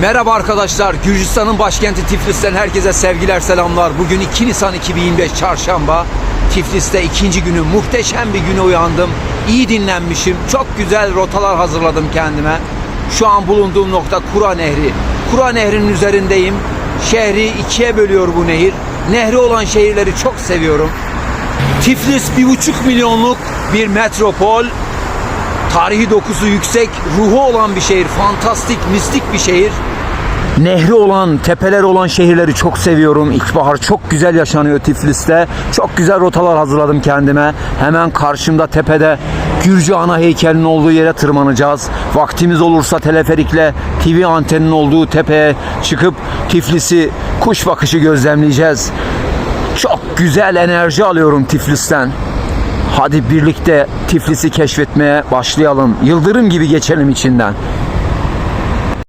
Merhaba arkadaşlar. Gürcistan'ın başkenti Tiflis'ten herkese sevgiler selamlar. Bugün 2 Nisan 2025 Çarşamba. Tiflis'te ikinci günü muhteşem bir güne uyandım. İyi dinlenmişim. Çok güzel rotalar hazırladım kendime. Şu an bulunduğum nokta Kura Nehri. Kura Nehri'nin üzerindeyim. Şehri ikiye bölüyor bu nehir. Nehri olan şehirleri çok seviyorum. Tiflis bir buçuk milyonluk bir metropol. Tarihi dokusu yüksek, ruhu olan bir şehir, fantastik, mistik bir şehir. Nehri olan, tepeler olan şehirleri çok seviyorum. İlkbahar çok güzel yaşanıyor Tiflis'te. Çok güzel rotalar hazırladım kendime. Hemen karşımda tepede Gürcü ana heykelinin olduğu yere tırmanacağız. Vaktimiz olursa teleferikle TV anteninin olduğu tepeye çıkıp Tiflis'i kuş bakışı gözlemleyeceğiz. Çok güzel enerji alıyorum Tiflis'ten. Hadi birlikte Tiflis'i keşfetmeye başlayalım. Yıldırım gibi geçelim içinden.